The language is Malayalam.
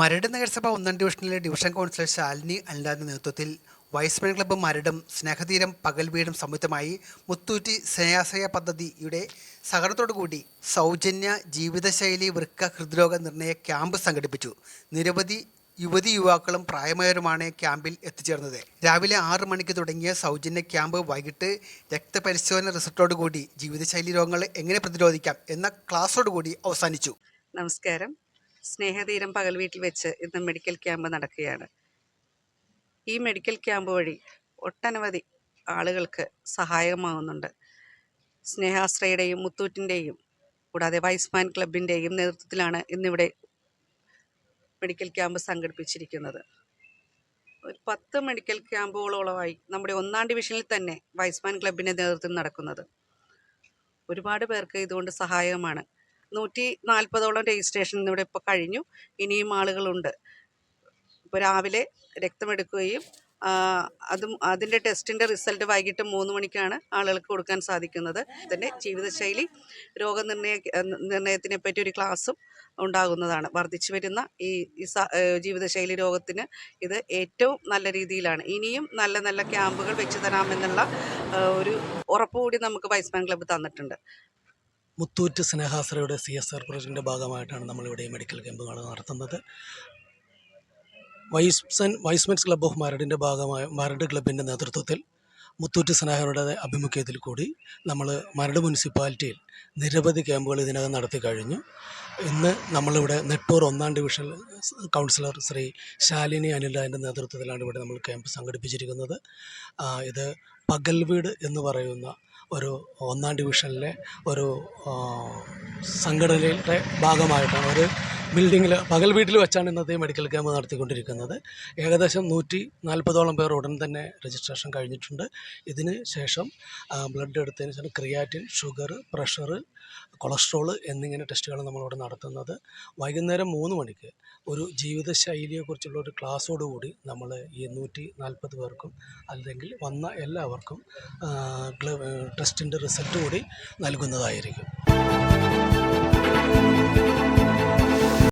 മരട് നഗരസഭ ഒന്നാം ഡിവിഷനിലെ ഡിവിഷൻ കൗൺസിലർ ശാലിനി അൽനാന്റെ നേതൃത്വത്തിൽ വൈസ്മാൻ ക്ലബ്ബ് മരടും സ്നേഹതീരം പകൽ വീടും സംയുക്തമായി മുത്തൂറ്റി സ്നേഹാശ്രയ പദ്ധതിയുടെ സഹകരണത്തോടുകൂടി സൗജന്യ ജീവിതശൈലി വൃക്ക ഹൃദ്രോഗ നിർണയ ക്യാമ്പ് സംഘടിപ്പിച്ചു. നിരവധി യുവതി യുവാക്കളും പ്രായമായവരുമാണ് ക്യാമ്പിൽ എത്തിച്ചേർന്നത്. രാവിലെ ആറ് മണിക്ക് തുടങ്ങിയ സൗജന്യ ക്യാമ്പ് വൈകിട്ട് രക്തപരിശോധന റിസൾട്ടോടുകൂടി ജീവിതശൈലി രോഗങ്ങൾ എങ്ങനെ പ്രതിരോധിക്കാം എന്ന ക്ലാസ്സോടുകൂടി അവസാനിച്ചു. നമസ്കാരം. സ്നേഹതീരം പകൽ വീട്ടിൽ വെച്ച് ഇന്ന് മെഡിക്കൽ ക്യാമ്പ് നടക്കുകയാണ്. ഈ മെഡിക്കൽ ക്യാമ്പ് വഴി ഒട്ടനവധി ആളുകൾക്ക് സഹായകമാകുന്നുണ്ട് സ്നേഹാശ്രയുടെയും മുത്തൂറ്റിന്റെയും കൂടാതെ വൈസ്മാൻ ക്ലബിന്റെയും നേതൃത്വത്തിലാണ് ഇന്നിവിടെ മെഡിക്കൽ ക്യാമ്പ് സംഘടിപ്പിച്ചിരിക്കുന്നത്. ഒരു പത്ത് മെഡിക്കൽ ക്യാമ്പുകളോളമായി നമ്മുടെ ഒന്നാം ഡിവിഷനിൽ തന്നെ വൈസ്മാൻ ക്ലബിന്റെ നേതൃത്വം നടക്കുന്നത്. ഒരുപാട് പേർക്ക് ഇതുകൊണ്ട് സഹായകമാണ്. നൂറ്റി നാൽപ്പതോളം രജിസ്ട്രേഷൻ ഇവിടെ ഇപ്പോൾ കഴിഞ്ഞു. ഇനിയും ആളുകളുണ്ട്. ഇപ്പോൾ രാവിലെ രക്തമെടുക്കുകയും അതും അതിന്റെ ടെസ്റ്റിന്റെ റിസൾട്ട് വൈകിട്ട് മൂന്ന് മണിക്കാണ് ആളുകൾക്ക് കൊടുക്കാൻ സാധിക്കുന്നത്. തന്നെ ജീവിതശൈലി രോഗനിർണയ നിർണയത്തിനെ പറ്റി ഒരു ക്ലാസ്സും ഉണ്ടാകുന്നതാണ്. വർദ്ധിച്ചു വരുന്ന ഈ ജീവിതശൈലി രോഗത്തിന് ഇത് ഏറ്റവും നല്ല രീതിയിലാണ്. ഇനിയും നല്ല നല്ല ക്യാമ്പുകൾ വെച്ച് തരാമെന്നുള്ള ഒരു ഉറപ്പുകൂടി നമുക്ക് വൈസ്മാൻ ക്ലബ്ബ് തന്നിട്ടുണ്ട്. മുത്തൂറ്റ് സ്നേഹാശ്രയുടെ സി എസ് ആർ പ്രൊജക്റ്റിന്റെ ഭാഗമായിട്ടാണ് നമ്മളിവിടെ മെഡിക്കൽ ക്യാമ്പുകൾ നടത്തുന്നത്. Y's Man Y's Men's club of മരടിന്റെ ഭാഗമായ മരട് ക്ലബിന്റെ നേതൃത്വത്തിൽ മുത്തൂറ്റ് സ്നേഹരുടെ ആഭിമുഖ്യത്തിൽ കൂടി നമ്മൾ മരട് മുനിസിപ്പാലിറ്റിയിൽ നിരവധി ക്യാമ്പുകൾ ഇതിനകം നടത്തി കഴിഞ്ഞു. ഇന്ന് നമ്മളിവിടെ നെട്ടൂർ ഒന്നാം ഡിവിഷൻ കൗൺസിലർ ശ്രീ ശാലിനി അനിലിന്റെ നേതൃത്വത്തിലാണ് ഇവിടെ നമ്മൾ ക്യാമ്പ് സംഘടിപ്പിച്ചിരിക്കുന്നത്. ഇത് പകൽവീട് എന്ന് പറയുന്ന ഒരു ഒന്നാം ഡിവിഷനിലെ ഒരു സംഘടനയുടെ ഭാഗമായിട്ടാണ്. ഒരു ബിൽഡിങ്ങിൽ പകൽ വീട്ടിൽ വെച്ചാണ് ഇന്നത്തെ മെഡിക്കൽ ക്യാമ്പ് നടത്തിക്കൊണ്ടിരിക്കുന്നത്. ഏകദേശം നൂറ്റി നാൽപ്പതോളം പേർ ഉടൻ തന്നെ രജിസ്ട്രേഷൻ കഴിഞ്ഞിട്ടുണ്ട്. ഇതിന് ശേഷം ബ്ലഡ് എടുത്തതിന് ശേഷം ക്രിയാറ്റിൻ ഷുഗർ പ്രഷർ കൊളസ്ട്രോൾ എന്നിങ്ങനെ ടെസ്റ്റുകൾ നമ്മളിവിടെ നടത്തുന്നത്. വൈകുന്നേരം മൂന്ന് മണിക്ക് ഒരു ജീവിതശൈലിയെക്കുറിച്ചുള്ള ഒരു ക്ലാസ്സോടുകൂടി നമ്മൾ ഈ നൂറ്റി നാൽപ്പത് പേർക്കും അല്ലെങ്കിൽ വന്ന എല്ലാവർക്കും ടെസ്റ്റിന്റെ റിസൾട്ട് കൂടി നൽകുന്നതായിരിക്കും.